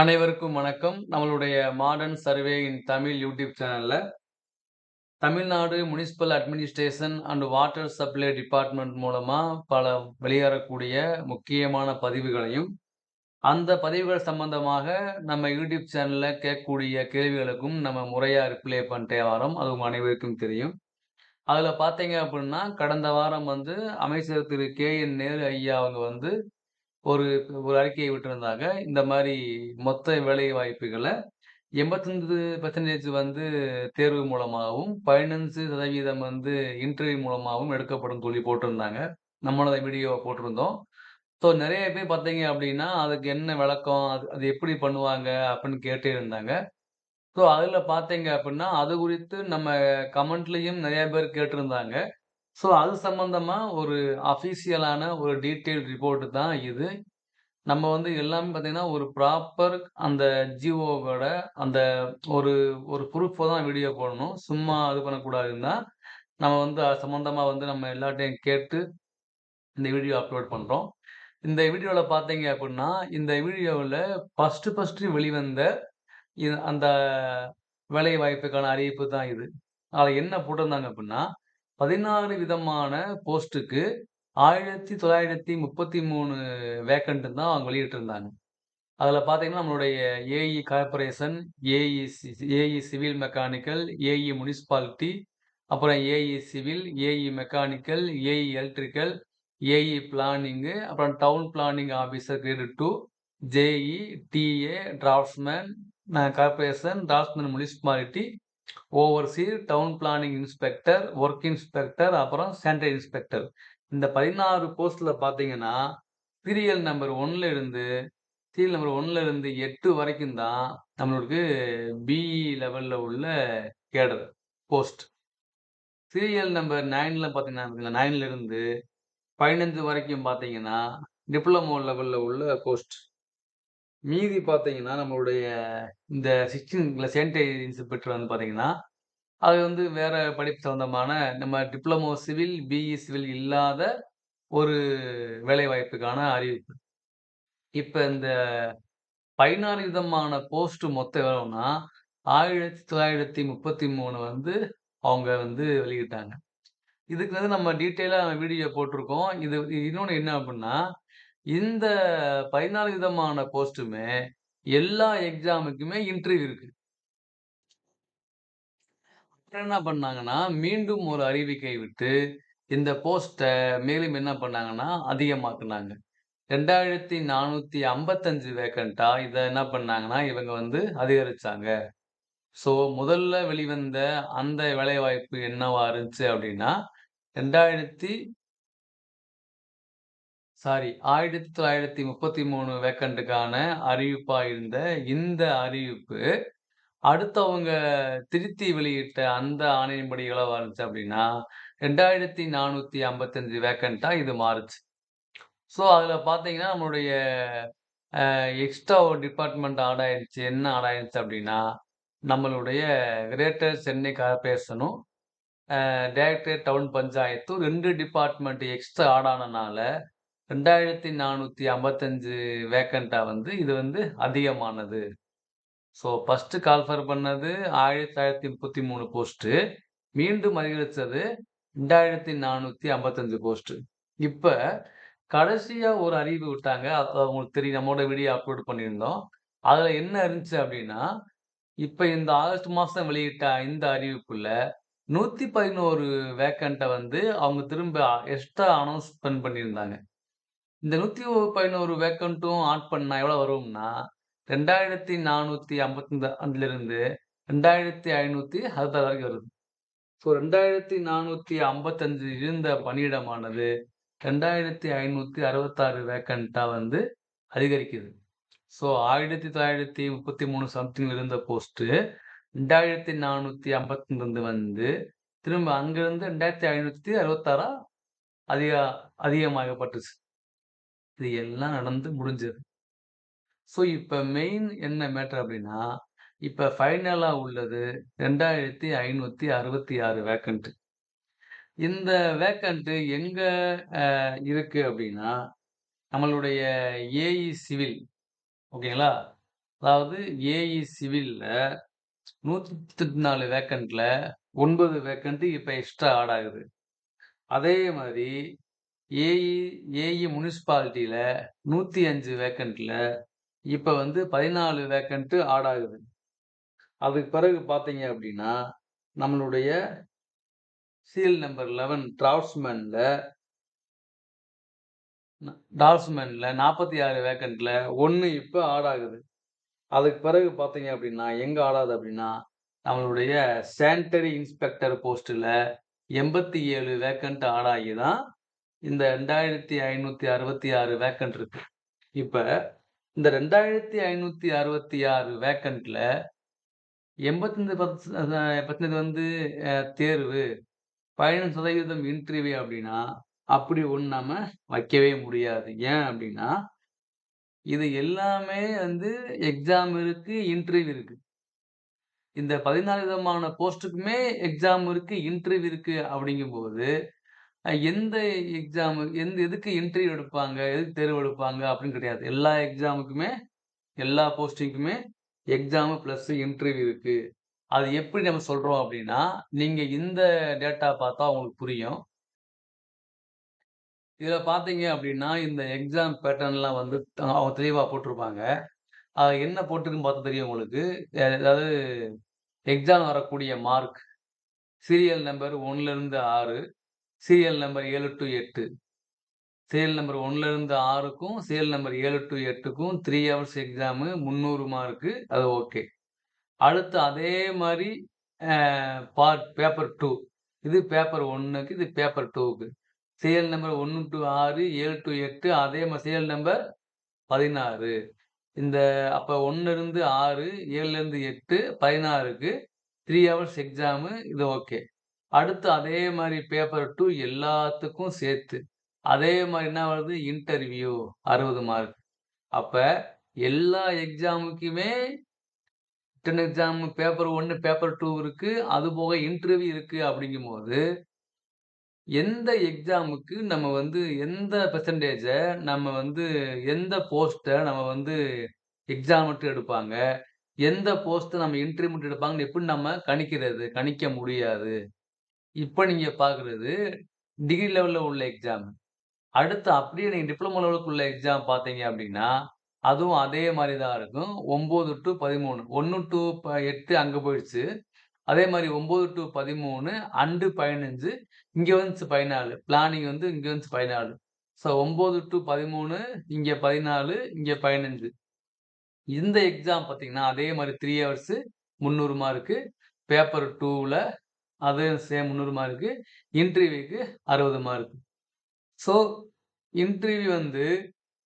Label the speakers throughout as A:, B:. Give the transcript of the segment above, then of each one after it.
A: அனைவருக்கும் வணக்கம். நம்மளுடைய modern survey in Tamil YouTube சேனலில் Tamil Nadu municipal administration and water supply department மூலமாக பல வெளியேறக்கூடிய முக்கியமான பதிவுகளையும், அந்த பதிவுகள் சம்பந்தமாக நம்ம யூடியூப் சேனலில் கேட்கக்கூடிய கேள்விகளுக்கும் நம்ம முறையாக ரிப்ளை பண்ணிட்டே வரோம். அது அனைவருக்கும் தெரியும். அதில் பார்த்தீங்க அப்படின்னா கடந்த வாரம் வந்து அமைச்சர் திரு கே.என். நேரு ஐயா அவங்க வந்து ஒரு ஒரு அறிக்கையை விட்டிருந்தாங்க. இந்த மாதிரி மொத்த வேலை வாய்ப்புகளை எண்பத்தஞ்சு பர்சனேஜ் வந்து தேர்வு மூலமாகவும், 15% வந்து இன்டர்வியூ மூலமாகவும் எடுக்கப்படும் சொல்லி போட்டிருந்தாங்க. நம்மளோட வீடியோ போட்டிருந்தோம். ஸோ நிறைய பேர் பார்த்தீங்க அப்படின்னா அதுக்கு என்ன விளக்கம்? அது அது எப்படி பண்ணுவாங்க? அப்படின்னு கேட்டே இருந்தாங்க. ஸோ அதில் பார்த்தீங்க அப்படின்னா அது குறித்து நம்ம கமெண்ட்லேயும் நிறைய பேர் கேட்டிருந்தாங்க. ஸோ அது சம்மந்தமாக ஒரு அஃபீஷியலான ஒரு டீட்டெயில் ரிப்போர்ட்டு தான் இது. நம்ம வந்து எல்லாமே பார்த்தீங்கன்னா, ஒரு ப்ராப்பர் அந்த ஜிஓவோட அந்த ஒரு ஒரு ப்ரூஃபை தான் வீடியோ போடணும். சும்மா இது பண்ணக்கூடாதுன்னா நம்ம வந்து அது சம்மந்தமாக வந்து நம்ம எல்லாட்டையும் கேட்டு இந்த வீடியோ அப்லோட் பண்ணுறோம் இந்த வீடியோவில் பார்த்தீங்க அப்படின்னா இந்த வீடியோவில் ஃபஸ்ட்டு ஃபஸ்ட்டு வெளிவந்த அந்த வேலை வாய்ப்புக்கான அறிவிப்பு தான் இது. அதில் என்ன போட்டிருந்தாங்க அப்படின்னா 16 விதமான போஸ்ட்டுக்கு 1933 வேக்கன்ட் தான் அவங்க வெளியிட்டிருந்தாங்க. அதில் பார்த்தீங்கன்னா, நம்மளுடைய AE corporation, AE C AE civil mechanical, AE municipality, அப்புறம் AE civil, AE mechanical, AE electrical, AE planning, அப்புறம் town planning officer grade two JE, DA, draftsman corporation corporation, municipality, overseer town planning inspector, work inspector, அப்புறம் central inspector. இந்த 16 போஸ்ட்ல பார்த்தீங்கன்னா, serial number ஒன்ல இருந்து serial number ஒன்ல இருந்து எட்டு வரைக்கும் தான் நம்மளுக்கு பிஇ லெவல்ல உள்ள கேடர் போஸ்ட். சீரியல் நம்பர் நைனில் பார்த்தீங்கன்னா 9ல இருந்து 15 வரைக்கும் பார்த்தீங்கன்னா, டிப்ளமோ லெவல்ல உள்ள போஸ்ட். மீதி பார்த்தீங்கன்னா, நம்மளுடைய இந்த சிக்ஸ்டீன்ல சேனிடரி இன்ஸ்பெக்டர் வந்து பார்த்தீங்கன்னா, அது வந்து வேற படிப்பு சம்மந்தமான நம்ம டிப்ளமோ சிவில், பிஇ சிவில் இல்லாத ஒரு வேலைவாய்ப்புக்கான அறிவிப்பு. இப்ப இந்த 16 விதமான போஸ்ட் மொத்தம் எவ்வளவுன்னா, 1933 வந்து அவங்க வந்து வெளியிட்டாங்க. இதுக்கு வந்து நம்ம டீட்டெயிலா வீடியோ போட்டிருக்கோம். இது இன்னொன்னு என்ன அப்படின்னா இந்த 16 விதமான போஸ்ட்டுமே எல்லா எக்ஸாமுக்குமே இன்டர்வியூ இருக்கு. அப்புறம் என்ன பண்ணாங்கன்னா, மீண்டும் ஒரு அறிவிக்கை விட்டு, இந்த போஸ்ட்டை மேலும் என்ன பண்ணாங்கன்னா, அதிகமாக்குனாங்க. 2455 வேக்கன்ட்டா இதை என்ன பண்ணாங்கன்னா, இவங்க வந்து அதிகரிச்சாங்க. ஸோ முதல்ல வெளிவந்த அந்த வேலைவாய்ப்பு என்னவா இருந்துச்சு அப்படின்னா ரெண்டாயிரத்தி சாரி 1933 வேக்கன்ட்டுக்கான அறிவிப்பா இருந்த இந்த அறிவிப்பு, அடுத்தவங்க திருத்தி வெளியிட்ட அந்த ஆணையின்படி எவ்வளவா இருந்துச்சு அப்டின்னா, 2455 வேக்கன்ட்டா இது மாறுச்சு. ஸோ அதுல பார்த்தீங்கன்னா, நம்மளுடைய எக்ஸ்ட்ரா ஒரு டிபார்ட்மெண்ட் ஆட் ஆயிடுச்சு என்ன ஆட் ஆயிடுச்சு அப்படின்னா நம்மளுடைய கிரேட்டர் சென்னை கார்பரேஷனும் டைரக்டர் டவுன் பஞ்சாயத்தும் ரெண்டு டிபார்ட்மெண்ட் எக்ஸ்ட்ரா ஆட் ஆனனால, ரெண்டாயிரத்தி நானூற்றி ஐம்பத்தஞ்சு வேக்கண்ட்டாக வந்து இது வந்து அதிகமானது. ஸோ ஃபஸ்ட்டு கால்ஃபர் பண்ணது 1933 போஸ்ட்டு. மீண்டும் அறிகழித்தது ரெண்டாயிரத்தி நானூற்றி ஐம்பத்தஞ்சு போஸ்ட்டு. இப்போ கடைசியாக ஒரு அறிவு விட்டாங்க. அது அவங்களுக்கு தெரியும். நம்மளோட வீடியோ அப்லோட் பண்ணியிருந்தோம். அதில் என்ன இருந்துச்சு அப்படின்னா இப்போ இந்த ஆகஸ்ட் மாதம் வெளியிட்ட இந்த அறிவிப்புல 111 வேக்கன்ட்ட வந்து அவங்க திரும்ப எக்ஸ்ட்ரா அனௌன்ஸ்மெண்ட் பண்ணியிருந்தாங்க. இந்த 111 வேக்கன்ட்டும் ஆட் பண்ணா எவ்வளோ வரும்னா, 2455 இருந்து 2566 வரைக்கும் வருது. ஸோ 2455 இருந்த பணியிடமானது 2566 வேக்கன்ட்டா வந்து அதிகரிக்குது. ஸோ 1933 சம்திங் இருந்த போஸ்ட்டு 2455 வந்து திரும்ப அங்கிருந்து 2566ஆ அதிக அதிகமாகப்பட்டுச்சு. இது எல்லாம் நடந்து முடிஞ்சது. ஸோ இப்ப மெயின் என்ன மேட்டர் அப்படின்னா இப்ப ஃபைனலா உள்ளது ரெண்டாயிரத்தி ஐநூற்றி அறுபத்தி ஆறு வேக்கண்ட்டு இந்த வேக்கண்ட்டு எங்க இருக்குது இருக்கு நம்மளுடைய ஏஇ சிவில் ஓகேங்களா? அதாவது ஏஇ சிவில்ல 134 வேக்கன்ட்ல ஒன்பது வேக்கன்ட் இப்ப எக்ஸ்ட்ரா ஆட் ஆகுது. அதே மாதிரி ஏஇ ஏஇ முனிசிபாலிட்டில 105 வேக்கன்ட்ல இப்ப வந்து பதினாலு வேக்கண்ட்டு ஆட் ஆகுது. அதுக்கு பிறகு பார்த்தீங்க அப்படின்னா நம்மளுடைய சீல் நம்பர் 11 டிராஃப்ட்ஸ்மேன்ல ந டிராஃப்ட்ஸ்மேன்ல 46 வேக்கன்ட்ல 1 இப்ப ஆட் ஆகுது. அதுக்கு பிறகு பார்த்தீங்க அப்படின்னா எங்கே ஆடாது அப்படின்னா நம்மளுடைய சானிட்டரி இன்ஸ்பெக்டர் போஸ்ட்ல 87 வேக்கன்ட் ஆட் ஆகி தான் இந்த 2566 வேக்கன்ட் இருக்கு. இப்ப இந்த ரெண்டாயிரத்தி ஐநூத்தி அறுபத்தி ஆறு வேக்கண்ட்ல எண்பத்தஞ்சு பர்சன்டேஜ் வந்து தேர்வு, 15% இன்டர்வியூ அப்படின்னா அப்படி ஒன்று நம்ம வைக்கவே முடியாது. ஏன் அப்படின்னா இது எல்லாமே வந்து எக்ஸாம் இருக்கு, இன்டர்வியூ இருக்கு. இந்த 14 விதமான போஸ்ட்டுக்குமே எக்ஸாம் இருக்கு, இன்டர்வியூ இருக்கு அப்படிங்கும்போது, எந்த எக்ஸாம் எந்த எதுக்கு இன்டர்வியூ எடுப்பாங்க, எதுக்கு தேர்வு எடுப்பாங்க அப்படின்னு கிடையாது. எல்லா எக்ஸாமுக்குமே, எல்லா போஸ்டிங்க்குமே எக்ஸாமு ப்ளஸ் இன்டர்வியூ இருக்குது அது எப்படி நம்ம சொல்கிறோம் அப்படின்னா நீங்கள் இந்த டேட்டா பார்த்தா உங்களுக்கு புரியும். இதில் பார்த்தீங்க அப்படின்னா இந்த எக்ஸாம் பேட்டர்ன்லாம் வந்து அவங்க தெளிவாக போட்டிருப்பாங்க. அது என்ன போட்டிருக்குன்னு பார்த்தா தெரியும் உங்களுக்கு. அதாவது எக்ஸாம் வரக்கூடிய மார்க், சீரியல் நம்பர் 1லருந்து 6, சீரியல் நம்பர் ஏழு டு எட்டு சீரியல் நம்பர் 1லருந்து 6க்கும், சீரியல் நம்பர் ஏழு டு எட்டுக்கும் த்ரீ ஹவர்ஸ் எக்ஸாமு 300 மார்க்கு அது ஓகே. அடுத்து அதே மாதிரி பார்ட் பேப்பர் டூ இது பேப்பர் ஒன்றுக்கு இது பேப்பர் டூக்கு சீரியல் நம்பர் ஒன்று டு ஆறு ஏழு டு எட்டு அதே மாதிரி சீரியல் நம்பர் 16. இந்த அப்போ ஒன்றுலேருந்து ஆறு ஏழுலேருந்து எட்டு பதினாறுக்கு த்ரீ ஹவர்ஸ் எக்ஸாமு இது ஓகே. அடுத்து அதே மாதிரி பேப்பர் டூ எல்லாத்துக்கும் சேர்த்து. அதே மாதிரி என்ன வருது இன்டர்வியூ 60 மார்க். அப்போ எல்லா எக்ஸாமுக்குமே டென் எக்ஸாம் பேப்பர் ஒன்று பேப்பர் 2 இருக்கு. அதுபோக இன்டர்வியூ இருக்குது அப்படிங்கும்போது, எந்த எக்ஸாமுக்கு நம்ம வந்து எந்த பெர்சன்டேஜை நம்ம வந்து எந்த போஸ்ட்டை நம்ம வந்து எக்ஸாம் மட்டும் எடுப்பாங்க. எந்த போஸ்ட்டை நம்ம இன்டர்வியூ மட்டும் எடுப்பாங்கன்னு எப்படி நம்ம கணிக்கிறது? கணிக்க முடியாது. இப்ப நீங்க பார்க்குறது டிகிரி லெவல்ல உள்ள எக்ஸாம். அடுத்து அப்படியே நீங்க டிப்ளமோ லெவலுக்கு உள்ள எக்ஸாம் பார்த்தீங்க அப்படின்னா அதுவும் அதே மாரி தான் இருக்கும். 9 டூ 13 1 டூ ப 8 அங்க போயிடுச்சு. அதே மாரி 9 டூ 13 அண்டு 15 இங்க வந்துச்சு 14. பிளானிங் வந்து இங்க வந்துச்சு 14. ஸோ 9 டூ 13 இங்க 14 இங்க 15. இந்த எக்ஸாம் பார்த்தீங்கன்னா, அதே மாரி 3 ஹவர்ஸு 300 மார்க்கு. பேப்பர் 2ல அது சேம் 300 மார்க்கு. இன்டர்வியூக்கு 60 மார்க். ஸோ இன்டர்வியூ வந்து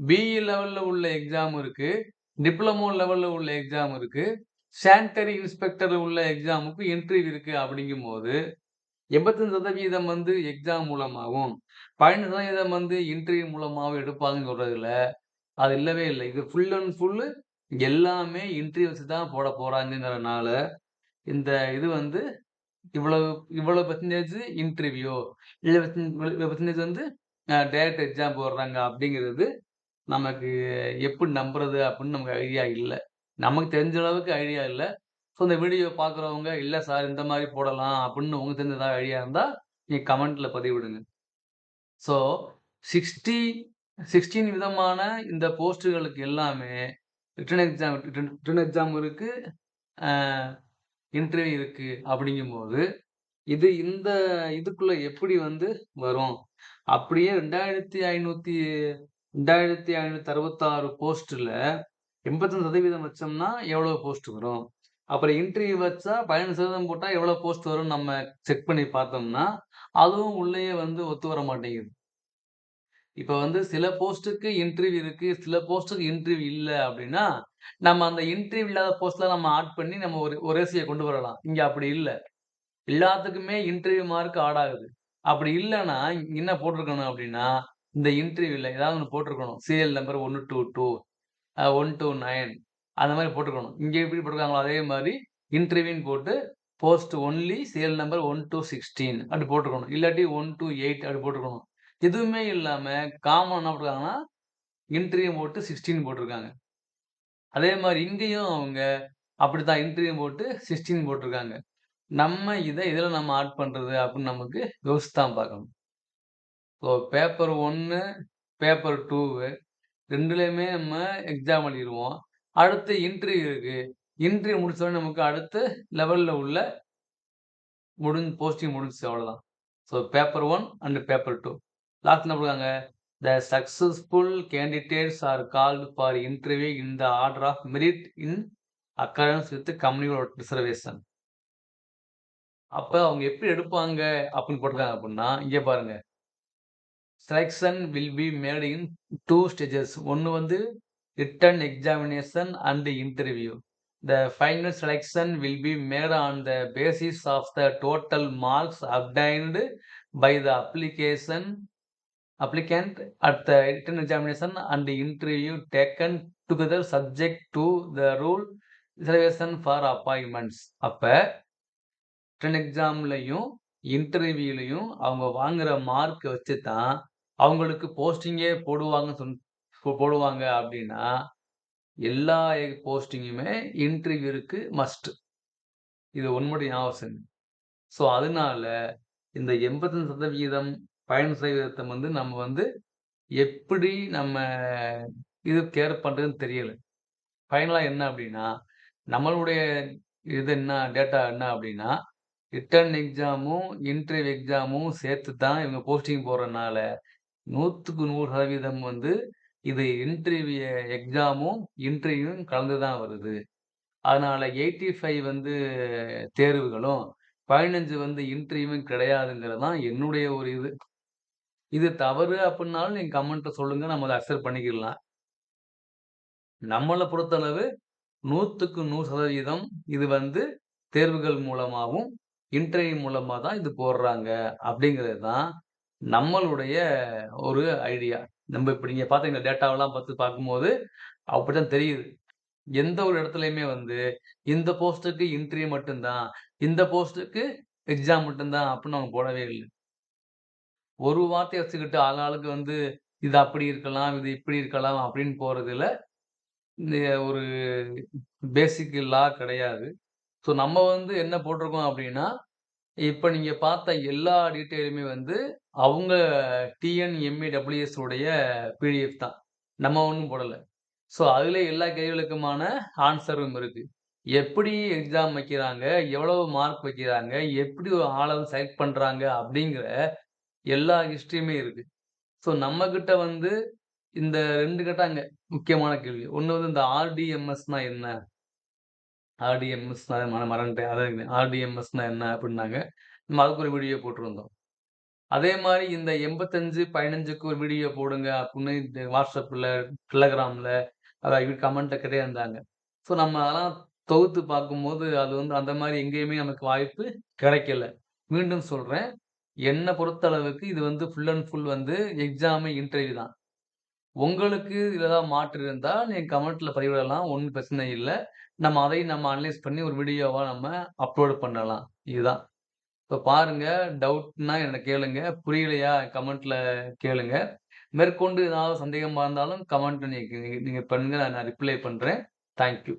A: பிஇ லெவலில் உள்ள எக்ஸாம் இருக்குது டிப்ளமோ லெவலில் உள்ள எக்ஸாம் இருக்குது சானிட்டரி இன்ஸ்பெக்டர் உள்ள எக்ஸாமுக்கு இன்டர்வியூ இருக்கு அப்படிங்கும்போது, 85% வந்து எக்ஸாம் மூலமாகவும் பதினஞ்சு சதவீதம் வந்து இன்டர்வியூ மூலமாகவும் எடுப்பாங்கன்னு சொல்கிறதுல அது இல்லவே இல்லை இது ஃபுல் அண்ட் ஃபுல்லு எல்லாமே இன்டர்வியூ வச்சு தான் போட போகிறாங்கிறனால இந்த இது வந்து இவ்வளவு இவ்வளவு பர்சன்டேஜ் இன்டர்வியூ, இவ்வளவு பெர்சன் வந்து டைரக்ட் எக்ஸாம் போடுறாங்க அப்படிங்கிறது, நமக்கு எப்படி நம்புறது அப்படின்னு நமக்கு ஐடியா இல்லை. நமக்கு தெரிஞ்ச அளவுக்கு ஐடியா இல்லை. ஸோ இந்த வீடியோ பார்க்குறவங்க, இல்லை சார் இந்த மாதிரி போடலாம் அப்படின்னு உங்களுக்கு தெரிஞ்ச ஏதாவது ஐடியா இருந்தால் நீங்கள் கமெண்ட்டில் பதிவிடுங்க. ஸோ 60 16 விதமான இந்த போஸ்ட்டுகளுக்கு எல்லாமே ரிட்டன் எக்ஸாம் ரிட்டன் எக்ஸாம் இருக்குது இன்டர்வியூ இருக்கு அப்படிங்கும்போது, இது இந்த இதுக்குள்ள எப்படி வந்து வரும்? அப்படியே 2500 2566 போஸ்ட்ல 85% வச்சோம்னா எவ்வளவு போஸ்ட் வரும்? அப்புறம் இன்டர்வியூ வச்சா 15% போட்டா எவ்வளவு போஸ்ட் வரும் நம்ம செக் பண்ணி பார்த்தோம்னா, அதுவும் உள்ளயே வந்து ஒத்து வர மாட்டேங்குது. இப்போ வந்து சில போஸ்ட்டுக்கு இன்டர்வியூ இருக்கு. சில போஸ்ட்டுக்கு இன்டர்வியூ இல்லை அப்படின்னா, நம்ம அந்த இன்டர்வியூ இல்லாத போஸ்ட்ல நம்ம ஆட் பண்ணி நம்ம ஒரு ஒரு ரேஷியோ கொண்டு வரலாம். இங்க அப்படி இல்லை எல்லாத்துக்குமே இன்டர்வியூ மார்க் ஆட் ஆகுது. அப்படி இல்லைன்னா என்ன போட்டிருக்கணும் அப்படின்னா, இந்த இன்டர்வியூல ஏதாவது ஒன்று போட்டிருக்கணும். சீரியல் நம்பர் ஒன்று two two one two nine அந்த மாதிரி போட்டிருக்கணும். இங்க எப்படி போட்டிருக்காங்களோ அதே மாதிரி இன்டர்வியூன்னு போட்டு post only serial number one two 16 அப்படி போட்டிருக்கணும். இல்லாட்டி ஒன் டூ எயிட் அப்படி போட்டிருக்கணும். எதுவுமே இல்லாமல் காமன் என்ன போட்டிருக்காங்கன்னா, இன்டர்வியூ போட்டு 16 போட்டிருக்காங்க. அதே மாதிரி இங்கேயும் அவங்க அப்படித்தான் இன்டர்வியூ போட்டு 16 போட்டிருக்காங்க. நம்ம இதை இதில் நம்ம ஆட் பண்ணுறது அப்படின்னு நமக்கு யோசித்து தான் பார்க்கணும். ஸோ பேப்பர் ஒன்று பேப்பர் 2 2லயுமே நம்ம எக்ஸாம் எழுதிடுவோம் அடுத்து இன்டர்வியூ இருக்குது இன்டர்வியூ முடிச்சோடனே நமக்கு அடுத்த லெவலில் உள்ள முடிஞ்சு போஸ்டிங் முடிஞ்சு அவ்வளோதான். So paper one and paper two last என்ன பண்ணுறாங்க the successful candidates are called for interview in the order of merit in accordance with கம்பெனியோட ரிசர்வேஷன். அப்போ அவங்க எப்படி எடுப்பாங்க அப்படின்னு போட்டிருக்காங்க அப்படின்னா, இங்கே பாருங்க. Selection will be made in two stages. ஒன்று வந்து written examination and interview. The final selection will be made on the basis of the total marks obtained by the application applicant at the written examination and interview taken together subject to the rule reservation for appointments. அப்போ written எக்ஸாம்லையும் இன்டர்வியூலையும் அவங்க வாங்குற mark வச்சு தான் அவங்களுக்கு போஸ்டிங்கே போடுவாங்கன்னு சொன் போடுவாங்க அப்படின்னா, எல்லா போஸ்டிங்குமே இன்டர்வியூருக்கு மஸ்ட். இது ஒண்ணு மட்டும் ஞாபகம் ஸோ அதனால இந்த 85% 15% வந்து நம்ம வந்து எப்படி நம்ம இது கேர் பண்ணுறதுன்னு தெரியல. ஃபைனலா என்ன அப்படின்னா, நம்மளுடைய இது என்ன டேட்டா என்ன அப்படின்னா, ரிட்டர்ன் எக்ஸாமும், இன்டர்வியூ எக்ஸாமும் சேர்த்து தான் இவங்க போஸ்டிங் போடுறனால 100க்கு 100% வந்து இது இன்டர்வியூ எக்ஸாமும், இன்டர்வியூவும் கலந்து தான் வருது. அதனால 85 வந்து தேர்வுகளும், 15 வந்து இன்டர்வியூவும் கிடையாதுங்கிறது தான் என்னுடைய ஒரு இது. இது தவறு அப்படின்னாலும் நீங்க கமெண்ட்ல சொல்லுங்க. நம்ம அதை அக்செப்ட் பண்ணிக்கலாம் நம்மளை பொறுத்தளவு 100க்கு 100% இது வந்து தேர்வுகள் மூலமாகவும் இன்டர்வியூ மூலமா தான் இது போடுறாங்க அப்படிங்கிறது தான் நம்மளுடைய ஒரு ஐடியா. நம்ம இப்படி நீங்கள் பார்த்தீங்கன்னா டேட்டாவெல்லாம் பார்த்து பார்க்கும்போது அப்படிதான் தெரியுது. எந்த ஒரு இடத்துலையுமே வந்து இந்த போஸ்ட்டுக்கு இன்டர்வியூ மட்டும்தான் இந்த போஸ்ட்டுக்கு எக்ஸாம் மட்டும்தான் அப்படின்னு அவங்க போடவே இல்லை ஒரு வார்த்தையை வச்சுக்கிட்டு ஆளாளுக்கு வந்து இது அப்படி இருக்கலாம், இது இப்படி இருக்கலாம் அப்படின்னு போகிறதுல இந்த ஒரு பேசிக் லா கிடையாது. ஸோ நம்ம வந்து என்ன போட்டிருக்கோம் அப்படின்னா, இப்போ நீங்கள் பார்த்த எல்லா டீட்டெயிலுமே வந்து அவங்க டிஎன்எம்ஏடபிள்யூஎஸ் உடைய பிடிஎஃப் தான். நம்ம ஒன்றும் போடலை ஸோ அதில் எல்லா கேள்விகளுக்குமான ஆன்சரும் இருக்குது எப்படி எக்ஸாம் வைக்கிறாங்க, எவ்வளவு மார்க் வைக்கிறாங்க, எப்படி ஒரு ஆள செலக்ட் பண்ணுறாங்க அப்படிங்கிற எல்லா ஹிஸ்ட்ரியுமே இருக்கு. ஸோ நம்ம கிட்ட வந்து இந்த 2 கேட்டாங்க முக்கியமான கேள்வி. ஒன்று வந்து இந்த ஆர்டிஎம்எஸ்னா என்ன? ஆர்டிஎம்எஸ்னா மற மறந்துட்டேன். அதான் ஆர்டிஎம்எஸ்னா என்ன அப்படின்னாங்க. நம்ம அதுக்கு ஒரு வீடியோ போட்டிருந்தோம். அதே மாதிரி இந்த 85, 15க்கு ஒரு வீடியோ போடுங்க அப்படின்னு இந்த வாட்ஸ்அப்பில் டெலகிராமில் அதாவது கமெண்ட்டை கிட்டே இருந்தாங்க. ஸோ நம்ம அதெல்லாம் தொகுத்து பார்க்கும்போது அது வந்து அந்த மாதிரி எங்கேயுமே நமக்கு வாய்ப்பு கிடைக்கல. மீண்டும் சொல்றேன். என்னை பொறுத்தளவுக்கு இது வந்து ஃபுல் அண்ட் ஃபுல் வந்து எக்ஸாமு, இன்டர்வியூ தான். உங்களுக்கு இதில் ஏதாவது மாற்று இருந்தால் நீங்கள் கமெண்ட்டில் பதிவிடலாம். ஒன்றும் பிரச்சனை இல்லை நம்ம அதையும் நம்ம அனலைஸ் பண்ணி ஒரு வீடியோவாக நம்ம அப்லோட் பண்ணலாம். இதுதான். இப்போ பாருங்கள் டவுட்னா என்னை கேளுங்க. புரியலையா கமெண்ட்டில் கேளுங்க. மேற்கொண்டு ஏதாவது சந்தேகமாக இருந்தாலும் கமெண்ட் நீங்கள் நீங்கள் பண்ணுங்கள் நான் ரிப்ளை பண்ணுறேன் தேங்க் யூ.